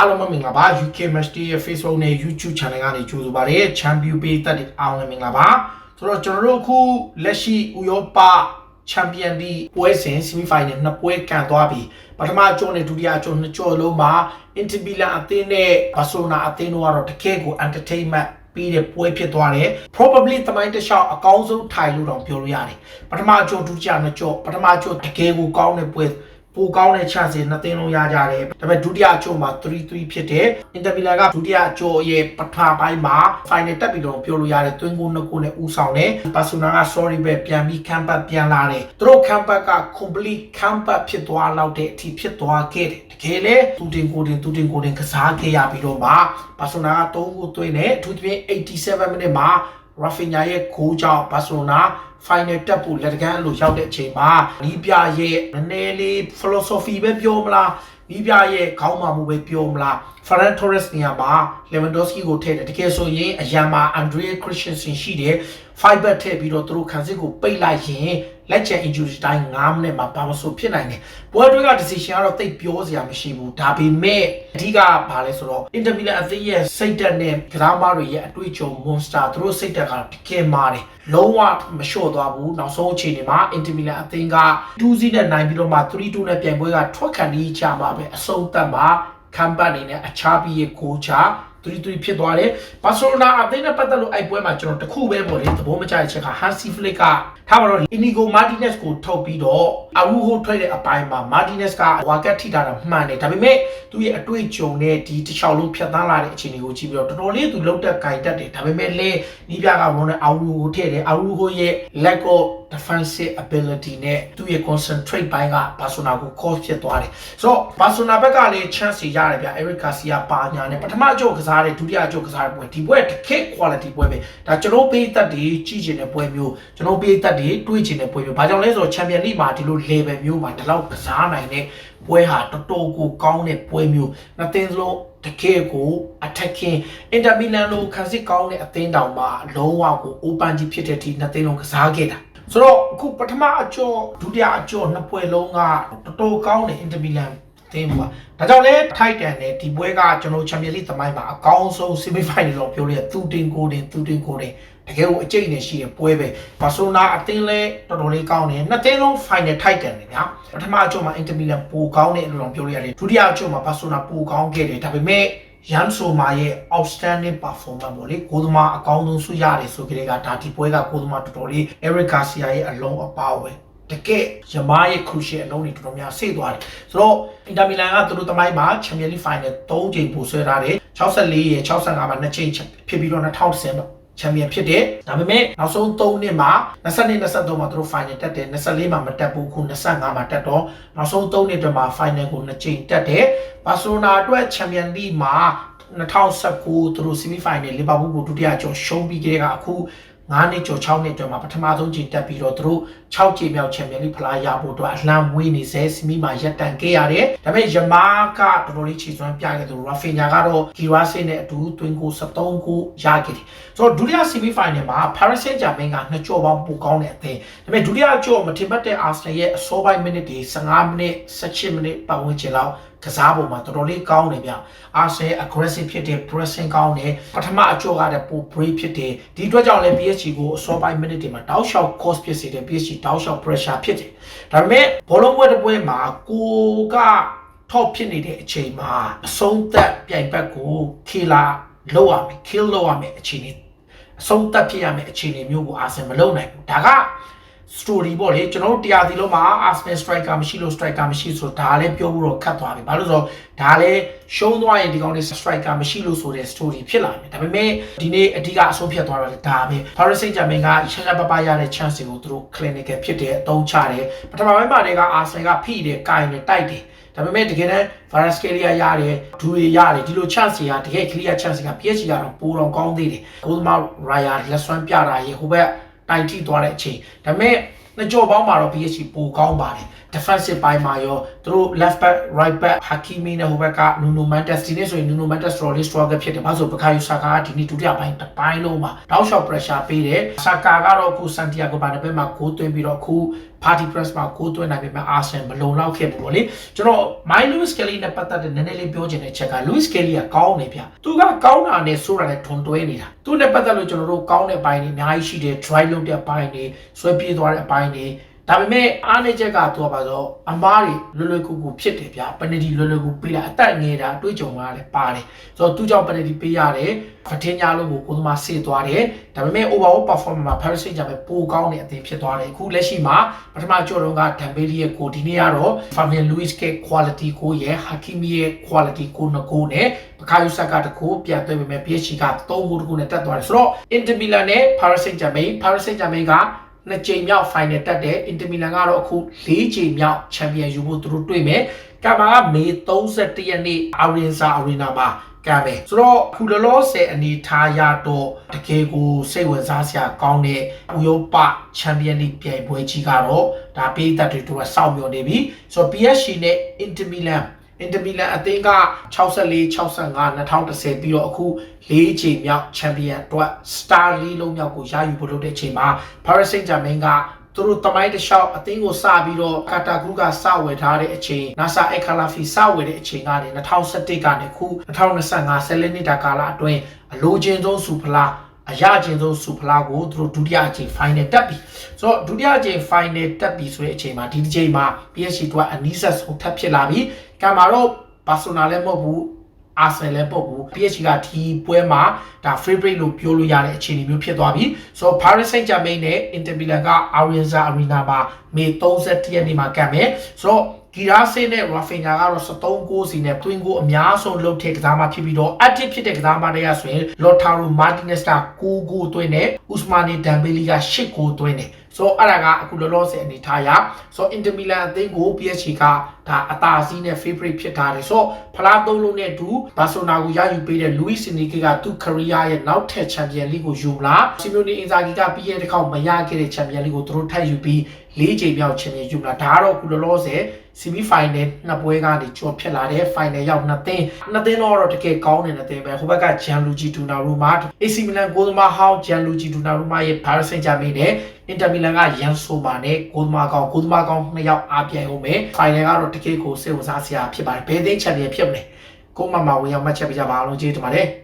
အားလုံးပဲမင်္ဂလာပါ UK Match Day ရဲ့ Facebook နဲ့ YouTube Channel ကနေကြိုဆိုပါရစေ Champion ပေးသက်တဲ့အားလုံးပဲမင်္ဂလာပါဆိုတော့ကျွန်တော်တို့အခုလက်ရှိဥရောပ Champion League ပွဲစဉ် Semi Final နှစ်ပွဲကန်သွားပြီပထမအကျော်နဲ့ဒုတိယအကျော်နှစ်ကျော်လုံးမှာ Inter Milan အသင်းနဲ့ Barcelona အသင်းတို့ကတော့တကယ်ကို entertainment ပြီးတဲ့ပွဲဖြစ်သွားတယ် probably သမိုင်းတစ်လျှောက်အကောင်းဆုံးထိုင်လို့တော့ပြောလို့ရတယ်ပထမအကျော်ဒုတိယနှစ်ကျော်ပထမအကျော်တကယ်ကိုကောင်းတဲ့ပွဲ ပိုကောင်းတဲ့ chance တွေနှစ်သင်းလုံးရကြတယ်ဒါပေမဲ့ဒုတိယအကျော်မှာ3-3ဖြစ်တယ်အင်တာမီလန်ကဒုတိယအကျော်ရဲ့ပထမပိုင်းမှာ final တက်ပြီးတော့ပြောလို့ရတယ်တွင်းကိုနှစ်ကိုနဲ့ဦးဆောင်တယ်ဘာစီလိုနာက sorry ပဲပြန်ပြီး comeback ပြန်လာတယ်သူတို့ comeback က complete comeback ဖြစ်သွားလောက်တဲ့အထိဖြစ်သွားခဲ့တယ်တကယ်လေသူတင်ကိုတင်သူတင်ကိုတင်ကစားခဲ့ရပြီးတော့မှဘာစီလိုနာက3ကိုသွင်းတယ်အထူးသဖြင့်87မိနစ်မှာ ရာဖီညာရဲ့ဂိုးကြောင့်ဘာစီလိုနာ final တက်ဖို့လက်တကမ်းအလိုရောက်တဲ့အချိန်မှာနီးပြရဲ့နည်းနည်းလေး philosophy ပဲပြောမလားနီးပြရဲ့ခေါင်းမာမှုပဲပြောမလား Ferran Torres နေရာမှာ Lewandowski ကိုထည့်တယ်တကယ်ဆိုရင်အရန်မှာ Andrea Christensen ရှိတယ် fiber ထည့်ပြီးတော့သူတို့ခံစစ်ကိုပိတ်လိုက်ရင်လက်ချန် injury တိုင်း9မိနစ်မှာဘာမဆိုဖြစ်နိုင်တယ်ပွဲတွေက decision ကတော့တိတ်ပြောစရာမရှိဘူးဒါပေမဲ့အဓိကဘာလဲဆိုတော့ Inter Milan အသင်းရဲ့စိတ်တက်နဲ့ကစားမတွေရဲ့အတွေ့အကြုံ monster သူတို့စိတ်တက်ကတကယ်မာတယ်လုံးဝမလျှော့သွားဘူးနောက်ဆုံးအချိန်တွေမှာ Inter Milan အသင်းက2-0နဲ့နိုင်ပြီးတော့မှ3-2နဲ့ပြန်ပွဲကထွက်ခံနေကြမှာပဲအဆုံးသတ်မှာခံပတ်နေနဲ့အခြားပြီးရဲ့ကိုချာ 3-3ဖြစ်သွားတယ်။ဘာစီလိုနာအသင်းနဲ့ပတ်သက်လို့အဲ့ပွဲမှာကျွန်တော်တခုပဲပေါ့လေသဘောမကျတဲ့ချက်က Hansi Flick ကထားပါတော့ Inigo Martinez ကိုထုတ်ပြီးတော့အဝူဟိုထွက်တဲ့အပိုင်းမှာ Martinez ကဝါကတ်ထိတာတော့မှန်တယ်။ဒါပေမဲ့သူ့ရဲ့အတွေ့အကြုံနဲ့ဒီတစ်ချောင်းလုံးဖြတ်သန်းလာတဲ့အခြေအနေကိုကြည့်ပြီးတော့တော်တော်လေးသူလောက်တက်ကြိုက်တတ်တယ်။ဒါပေမဲ့လေနီးပြကဝန်နဲ့အဝူဟိုထည့်တယ်။အဝူဟိုရဲ့ lack of defensive ability နဲ့သူ့ရဲ့ concentrate ဘိုင်းကဘာဆိုနာကို cause ဖြစ်သွားတယ်။ဆိုတော့ဘာဆိုနာဘက်ကလည်း chance ရတယ်ဗျ။ Eric Garcia ပါညာနဲ့ပထမအကျုပ်ကစားတယ်ဒုတိယအကျုပ်ကစားတဲ့ပွဲဒီပွဲတစ်ခေတ် quality ပွဲပဲဒါကျွန်တော်ပေးသက်တွေကြီးကျင်တဲ့ပွဲမျိုးကျွန်တော်ပေးသက်တွေတွေးကျင်တဲ့ပွဲမျိုးဘာကြောင့်လဲဆိုတော့ Champion League မှာဒီလို level မျိုးမှာဒီလောက်ကစားနိုင်တဲ့ပွဲဟာတော်တော်ကိုကောင်းတဲ့ပွဲမျိုးနှစ်သင်းစလုံး တကယ်ကို attacking Inter Milan လိုခံစစ်ကောင်းတဲ့အသင်းတောင်မှလုံးဝကို open ကြီးဖြစ်တဲ့အထိနှစ်သင်းလုံးကစားခဲ့တာဆိုတော့အခုပထမအကျော်ဒုတိယအကျော်နှစ်ပွဲလုံးကတော်တော်ကောင်းတဲ့ Inter Milan တင်းပါဒါကြောင့်လဲထိုက်တန်တဲ့ဒီပွဲကကျွန်တော်ချန်ပီယံလိသမိုင်းမှာအကောင်းဆုံး semi final လို့ပြောလို့ရသူတင်ကိုတင်သူတင်ကိုတင်တကယ်ကိုအကျိတ်နဲ့ရှိတဲ့ပွဲပဲဘာဆိုနာအသင်းလဲတော်တော်လေးကောင်းတယ်နှစ်သင်းလုံး final ထိုက်တန်တယ်ညာပထမအကျော်မှာ Inter Milan ပိုကောင်းတယ်လို့တော့ပြောလို့ရတယ်ဒုတိယအကျော်မှာဘာဆိုနာပိုကောင်းခဲ့တယ်ဒါပေမဲ့ရန်ဆိုမာရဲ့ outstanding performance ပေါ့လေကိုသမားအကောင်းဆုံးဆုရတယ်ဆိုကြတဲ့ကဒါဒီပွဲကကိုသမားတော်တော်လေး Eric Garcia ရဲ့အလုံးအပါဝယ်တကယ်ရမားရဲ့ crucial အလုံးတွေတော်တော်များဆိတ်သွားတယ်ဆိုတော့အင်တာမီလန်ကသူတို့တမိုင်းမှာ Champions League Final 3ချိန်ပိုဆွဲထားတယ်64ရဲ့65မှာ2ချိန်ဖြစ်ပြီးတော့2010မှာ ချန်ပီယံဖြစ်တယ်ဒါပေမဲ့နောက်ဆုံး3နှစ်မှာ22 23မှာသူတို့ final တက်တယ်24မှာမတက်ဘူးခု25မှာတက်တော့နောက်ဆုံး3နှစ်အတွက်မှာ final ကို2ချိန်တက်တယ်ဘာစီလိုနာအတွက်ချန်ပီယံလိမှာ2019သူတို့ semi final လီဗာပူးကိုဒုတိယကျော်ရှုံးပြီးကြတဲ့ကအခု 9နှစ်ကျော်6နှစ်ကျော်မှာပထမဆုံးချိန်တက်ပြီးတော့သူတို့6ချိန်မြောက်ချန်ပီယံလိဖလားရဖို့အတွက်အလံမွေးနေစေစမီမှာရပ်တန့်ခဲ့ရတယ်။ဒါပေမဲ့ယမားကတော်တော်လေးခြေစွမ်းပြခဲ့သူရာဖီညာကတော့ဂီရာဆေးနဲ့အတူတွင်ကို73ကိုရခဲ့တယ်။ဆိုတော့ဒုတိယ semi final မှာ Paris Saint-Germain ကနှစ်ကြော်ပေါင်းပိုကောင်းတဲ့အသင်း။ဒါပေမဲ့ဒုတိယကြော်မထင်မှတ်တဲ့ Arsenal ရဲ့အစောပိုင်းမိနစ်တွေ15မိနစ်18မိနစ်ပတ်ဝန်းကျင်လောက် ကစားပုံမှာတော်တော်လေးကောင်းတယ်ဗျ။ Arsenal aggressive ဖြစ်တယ် pressing ကောင်းတယ်ပထမအကြော်ကတည်းပို brave ဖြစ်တယ်ဒီအတွက်ကြောင့်လည်း PSG ကိုအစောပိုင်းမိနစ်တွေမှာတောက်လျှောက် cost ဖြစ်စေတယ် PSG တောက်လျှောက် pressure ဖြစ်တယ်ဒါပေမဲ့ဘောလုံးပွဲတစ်ပွဲမှာကိုက top ဖြစ်နေတဲ့အချိန်မှာအဆုံးသက်ပြိုင်ဘက်ကို killer လောက်ရမယ် kill လောက်ရမယ်အခြေအနေအဆုံးသက်ဖြစ်ရမယ်အခြေအနေမျိုးကိုအာဆင်မလုပ်နိုင်ဘူးဒါက story ပေါ့လေကျွန်တော်တို့တရားစီလုံးမှာ Arsenal striker မရှိလို့ striker မရှိဆိုဒါလည်းပြောဖို့တော့ခတ်သွားပြီဘာလို့ဆိုတော့ဒါလည်းရှုံးသွားရင်ဒီကောင်လေး striker မရှိလို့ဆိုတဲ့ story ဖြစ်လာမယ်ဒါပေမဲ့ဒီနေ့အဓိကအဆုံးဖြတ်သွားတာလည်းဒါပဲ Paris Saint-Germain ကရှက်ရှက်ပပရတဲ့ chance ကိုသူတို့ clinical ဖြစ်တဲ့အသုံးချတယ်ပထမပိုင်းမှာတည်းက Arsenal ကဖိတယ်ကိုင်တယ်တိုက်တယ်ဒါပေမဲ့တကယ်တမ်း virus carrier ရတယ်ဒူတွေရတယ်ဒီလို chance တွေကတကယ် clear chance က PSG ကတော့ပိုတော့ကောင်းသေးတယ်ကိုသမား Raya လက်စွမ်းပြတာရေဟိုဘက် တိုင်ထိသွားတဲ့အချိန်ဒါပေမဲ့နှစ်ကြော်ပေါင်းမှာတော့ PSG ပိုကောင်းပါတယ် defensive ပိုင်းမှာရောသူတို့ left back right back Hakimi နဲ့ဟိုဘက်က Nuno Mendes ဒီနေ့ဆိုရင် Nuno Mendes တော်လေး struggle ဖြစ်တယ်ဘာလို့ဆိုဘကာယိုဆာကာကဒီနေ့ဒုတိယပိုင်းတစ်ပိုင်းလုံးမှာတောက်လျှောက် pressure ပေးတယ်ဆာကာကတော့အခု Santiago Bernabeu မှာဂိုးသွင်းပြီးတော့အခု party press မှာဂိုးသွင်းနိုင်ပေမဲ့ Arsenal မလုံလောက်ခဲ့ဘူးပေါ့လေကျွန်တော် My Lewis Kelly နဲ့ပတ်သက်တဲ့နည်းနည်းလေးပြောချင်တဲ့ချက်က Lewis Kelly ကကောင်းနေဗျသူကကောင်းတာနဲ့ဆိုတာနဲ့ထွန်တွဲနေတာသူနဲ့ပတ်သက်လို့ကျွန်တော်တို့ကောင်းတဲ့ပိုင်းတွေအများကြီးရှိတယ် drive လုပ်တဲ့အပိုင်းတွေဆွဲပြေးသွားတဲ့အပိုင်းတွေ ဒါပေမဲ့အားနေချက်ကသူကပါဆိုအမားတွေလွယ်လွယ်ကူကူဖြစ်တယ်ဗျပနဒီလွယ်လွယ်ကူပေးတာအသက်ငယ်တာအတွေ့အကြုံကလည်းပါတယ်ဆိုတော့သူကြောင့်ပနဒီပေးရတယ်ဖထင်းညာလုံးကိုကိုသမားဆေးသွားတယ်ဒါပေမဲ့ overall performance မှာ Paris Saint-Germain ပိုကောင်းတဲ့အသင်းဖြစ်သွားတယ်အခုလက်ရှိမှာပထမကြော်တော့ကဒမ်ဘေလီရဲ့ကိုဒီနေ့ကတော့ Fabian Luiz ရဲ့ quality ကိုရဲ့ Hakimi ရဲ့ quality ကိုနှစ်ကိုနဲ့ဘကာယုဆာကတကိုပြန်သွင်းပေမဲ့ PSG က3ဂိုးတကူနဲ့တက်သွားတယ်ဆိုတော့ Inter Milan နဲ့ Paris Saint-Germain Paris Saint-Germain က နှစ်ကြိမ်မြောက် final တက်တယ် Inter Milan ကတော့အခု၄ကြိမ်မြောက် champion ယူဖို့သူတို့တွေ့မယ်ကမာကမေ31ရက်နေ့ Arinza Arena မှာကံပဲဆိုတော့ခုလောလောဆယ်အနေထားရတော့တကယ်ကိုစိတ်ဝင်စားစရာကောင်းတဲ့ဥရောပချန်ပီယံလိပြိုင်ပွဲကြီးကတော့ဒါပေးသက်တွေတို့ကစောင့်မျှော်နေပြီဆိုတော့ PSG နဲ့ Inter Milan အင်တမီလန်အသင်းက64 65 2010ပြီးတော့အခု၄ချိန်မြောက်ချန်ပီယံအတွက်စတာလီလုံးမြောက်ကိုရယူဖို့လုပ်တဲ့အချိန်မှာ Paris Saint-Germain ကသူတို့တမိုင်းတစ်လျှောက်အသင်းကိုစပြီးတော့ကာတာဂူကစဝယ်ထားတဲ့အချိန်နာဆာအက်ခလာဖီစဝယ်တဲ့အချိန်ကနေ2017ကနေခု2025ဆယ်လနှစ်တာကာလအတွင်းအလိုချင်ဆုံးစူဖလားအရကျင်ဆုံးစူဖလားကိုသူတို့ဒုတိယအချိန် final တက်ပြီဆိုတော့ဒုတိယအချိန် final တက်ပြီဆိုတဲ့အချိန်မှာဒီတစ်ချိန်မှာ PSG တို့ကအနီးဆက်ဆုံးထပ်ဖြစ်လာပြီ ကံမှာတော့ဘာစီလိုနာလည်းမဟုတ်ဘူးအာဆင်လည်းပုတ်ဘူး PSG ကဒီပွဲမှာဒါ free break လို့ပြောလို့ရတဲ့အခြေအနေမျိုးဖြစ်သွားပြီဆိုတော့ Paris Saint-Germain နဲ့ Inter Milan က Allianz Arena မှာမေ31ရက်နေ့မှာကပ်မယ်ဆိုတော့ ဂီရာဆေးနဲ့ Rafinha ကတော့73ကိုစီနဲ့ twin ကိုအများဆုံးလုပ်တဲ့ကစားမဖြစ်ပြီးတော့ active ဖြစ်တဲ့ကစားမတွေကဆိုရင် Lautaro Martinez က9ကိုသွင်းတယ် Ousmane Dembele က8ကိုသွင်းတယ်ဆိုတော့အဲ့ဒါကအခုလောလောဆယ်အနေထားရဆိုတော့ Inter Milan အသင်းကို PSG ကဒါအသာစီးနဲ့ favorite ဖြစ်ထားတယ်ဆိုတော့ဖလားသုံးလုံးနဲ့အတူဘာဆိုနာကိုရယူပေးတဲ့ Luis Enrique ကသူ့ career ရဲ့နောက်ထပ် Champion League ကိုယူမလား Simone Inzaghi ကပြီးရတဲ့ခေါက်မရခဲ့တဲ့ Champion League ကိုသူတို့ထပ်ယူပြီး၄ချိန်မြောက် Champion ယူမလားဒါကတော့အခုလောလောဆယ် semi final နှစ်ပွဲကနေကြော်ဖြစ်လာတဲ့ final ရောက်နှစ်သင်းနှစ်သင်းတော့တကယ်ကောင်းတဲ့နှစ်သင်းပဲဟိုဘက်က Gianluigi Donnarumma AC Milan ကိုသမားဟောင်း Gianluigi Donnarumma ရဲ့ Paris Saint-Germain နဲ့ Inter Milan က Jan Sommer နဲ့ကိုသမားကောင်ကိုသမားကောင်နှစ်ယောက်အားပြိုင်အောင်မယ် final ကတော့တကယ်ကိုစိတ်ဝင်စားစရာဖြစ်ပါတယ်ဘယ်သင်း champion ဖြစ်မလဲကိုမမဝင်ရောက်မှတ်ချက်ပြကြပါအောင်လို့ကျေးဇူးတင်ပါတယ်